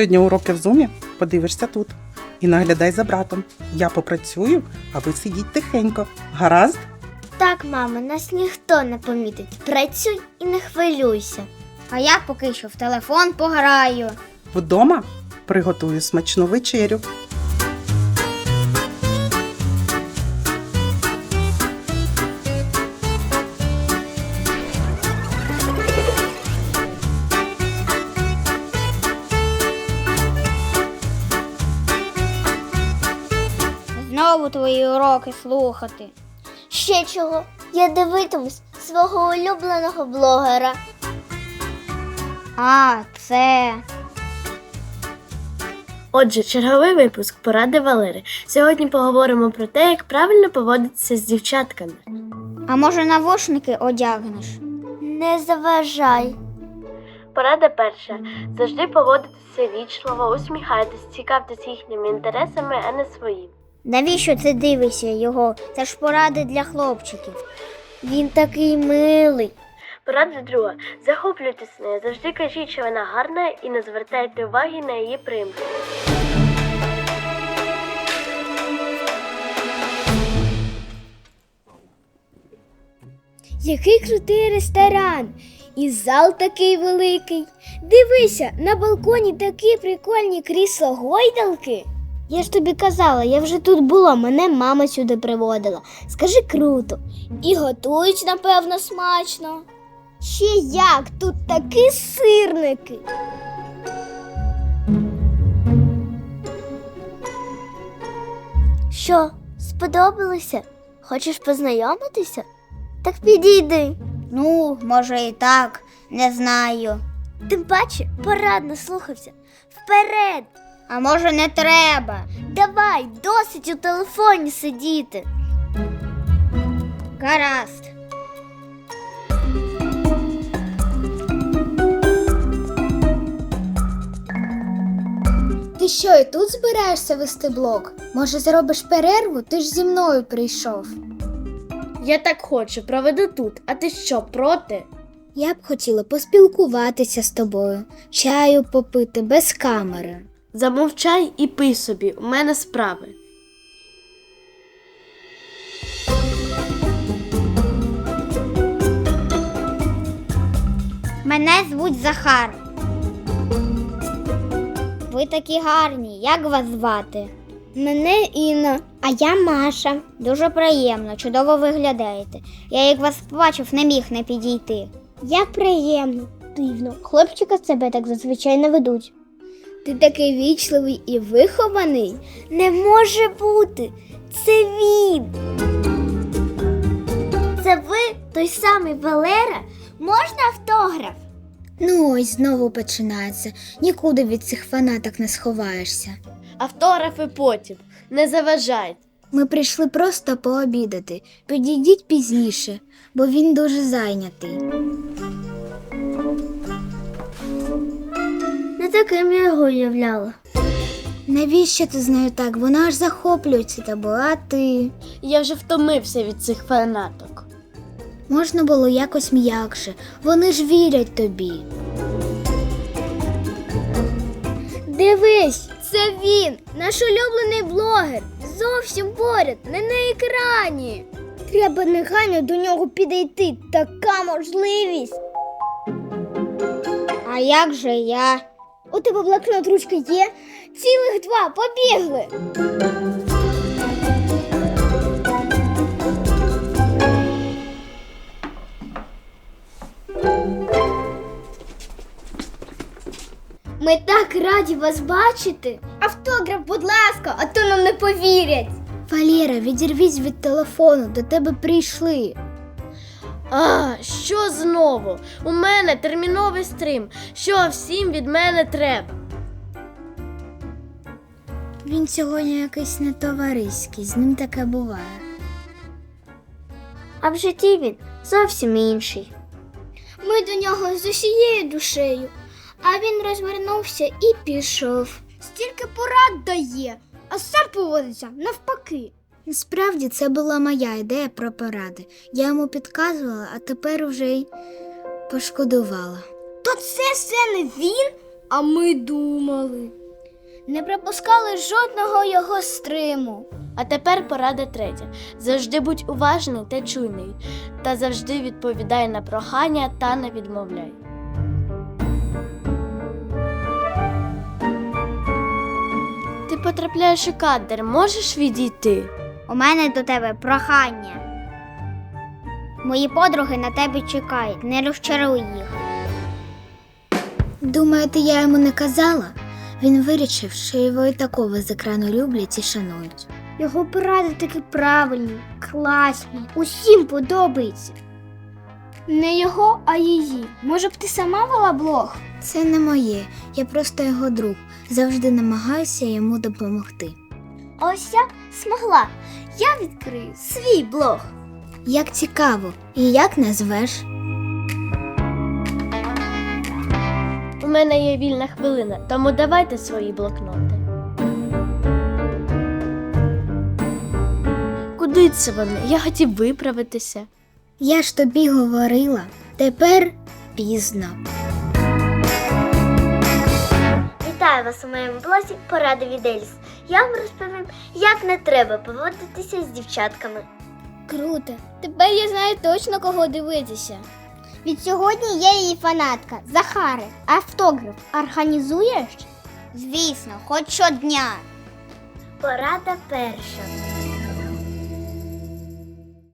Сьогодні уроки в зумі подивишся тут. І наглядай за братом. Я попрацюю, а ви сидіть тихенько. Гаразд? Так, мамо, нас ніхто не помітить. Працюй і не хвилюйся. А я поки що в телефон пограю. Вдома приготую смачну вечерю. Твої уроки слухати. Ще чого? Я дивитимусь свого улюбленого блогера. А, це. Отже, черговий випуск поради Валери. Сьогодні поговоримо про те, як правильно поводитися з дівчатками. А може навушники одягнеш? Не заважай. Порада перша: завжди поводитися вічливо, усміхайтесь, цікавтесь їхніми інтересами, а не своїм. Навіщо ти дивишся його? Це ж поради для хлопчиків. Він такий милий. Порада друга: захоплюйтесь нею, завжди кажіть, що вона гарна, і не звертайте уваги на її примхи. Який крутий ресторан! І зал такий великий. Дивися, на балконі такі прикольні крісла гойдалки. Я ж тобі казала, я вже тут була, мене мама сюди приводила. Скажи круто. І готують, напевно, смачно. Ще як, тут такі сирники. Що, сподобалося? Хочеш познайомитися? Так підійди. Ну, може і так, не знаю. Тим паче порад наслухався. Вперед! А може не треба. Давай, досить у телефоні сидіти. Гаразд. Ти що, і тут збираєшся вести блог? Може, зробиш перерву? Ти ж зі мною прийшов. Я так хочу, проведу тут. А ти що, проти? Я б хотіла поспілкуватися з тобою, чаю попити без камери. Замовчай і пий собі, у мене справи. Мене звуть Захар. Ви такі гарні. Як вас звати? Мене Інна, а я Маша. Дуже приємно, чудово виглядаєте. Я як вас побачив, не міг не підійти. Як приємно. Дивно, хлопчика з себе так зазвичай не ведуть. Ти такий вічливий і вихований. Не може бути. Це він. Це ви той самий Валера? Можна автограф? Ну ось знову починається. Нікуди від цих фанаток не сховаєшся. Автографи потім. Не заважайте. Ми прийшли просто пообідати. Підійдіть пізніше, бо він дуже зайнятий. Таким я його уявляла. Навіщо ти з нею так? Вона аж захоплюється тобою, а ти. Я вже втомився від цих фанаток. Можна було якось м'якше. Вони ж вірять тобі. Дивись, це він, наш улюблений блогер. Зовсім поряд, не на екрані. Треба негайно до нього підійти. Така можливість. А як же я? У тебе блокнот ручка є? Цілих два побігли. Ми так раді вас бачити. Автограф, будь ласка, а то нам не повірять. Валера, відірвіть від телефону, до тебе прийшли. А, що знову? У мене терміновий стрім. Що всім від мене треба? Він сьогодні якийсь не товариський, з ним таке буває. А в житті він зовсім інший. Ми до нього з усією душею, а він розвернувся і пішов. Стільки порад дає, а сам поводиться навпаки. Насправді це була моя ідея про поради. Я йому підказувала, а тепер вже й пошкодувала. То це все не він? А ми думали. Не пропускали жодного його стриму. А тепер порада третя. Завжди будь уважний та чуйний, та завжди відповідай на прохання та не відмовляй. Ти потрапляєш у кадр, можеш відійти? У мене до тебе прохання. Мої подруги на тебе чекають, не розчаруй їх. Думаєте, я йому не казала? Він вирішив, що його і такого з екрану люблять і шанують. Його поради такі правильні, класні, усім подобається. Не його, а її. Може б ти сама вела блог? Це не моє, я просто його друг. Завжди намагаюся йому допомогти. А ось я змогла. Я відкрию свій блог. Як цікаво, і як назвеш? У мене є вільна хвилина, тому давайте свої блокноти. Куди це вони? Я хотів виправитися. Я ж тобі говорила, тепер пізно. Вітаю вас у моєму блозі Поради від Еліс. Я вам розповім, як не треба поводитися з дівчатками. Круто. Тепер я знаю точно кого дивитися. Від сьогодні я її фанатка. Захари, автограф організуєш? Звісно, хоч щодня. Порада перша.